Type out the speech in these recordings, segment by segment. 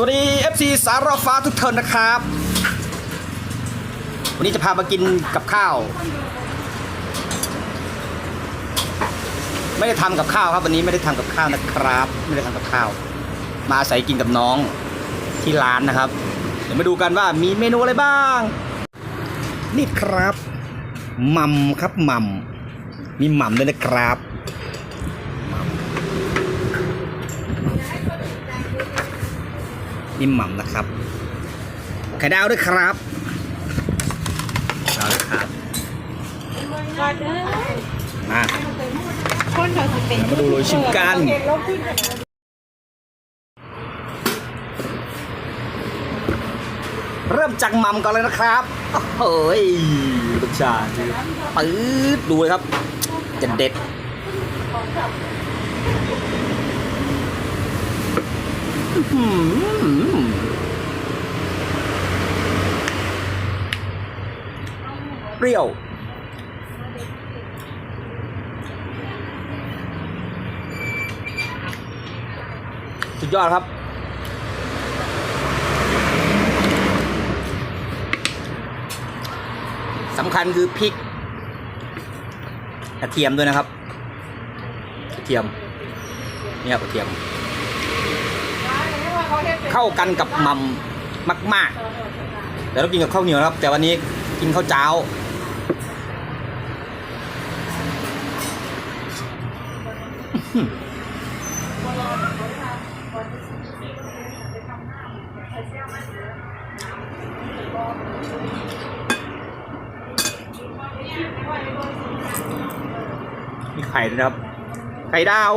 วัสดี FC สารฟ้าทุกท่านนะครับ วันนี้จะพามากินกับข้าว ไม่ได้ทำกับข้าวครับวันนี้ไม่ได้ทำกับข้าวนะครับ ไม่ได้ทำกับข้าว มาอาศัยกินกับน้องที่ร้านนะครับ เดี๋ยวมาดูกันว่ามีเมนูอะไรบ้าง นี่ครับหมัมครับหมัมมีหมัมด้วยนะครับ นี่หม่ำนะครับ ไข่ดาวด้วยครับดาวด้วยครับ มาคนเขาสิเป็นมาดูโรยชิมกันเริ่มจากหม่ำก่อนเลยนะครับโอ้ยรสชาติปื๊ดดูเลยครับ จะเด็ด เปรี้ยว สุดยอดครับ สำคัญคือพริกกระเทียมด้วยนะครับกระเทียมนี่ครับกระเทียม เข้ากันกับหมัมมาก ๆ แต่เรากินกับข้าวเหนียวนะครับ แต่วันนี้กินข้าวเจ้ามีไข่ด้วยนะครับ ไข่ดาว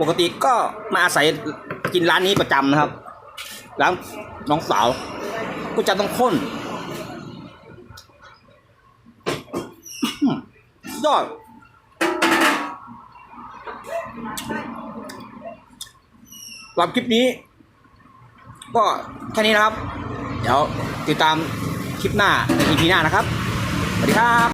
ปกติก็มาอาศัยกินร้านนี้ประจำนะครับร้านน้องสาวก็จะต้องข้นอื้อยอดสำหรับคลิปนี้ ก็แค่นี้นะครับ เดี๋ยวติดตามคลิปหน้าใน EP หน้านะครับ สวัสดีครับ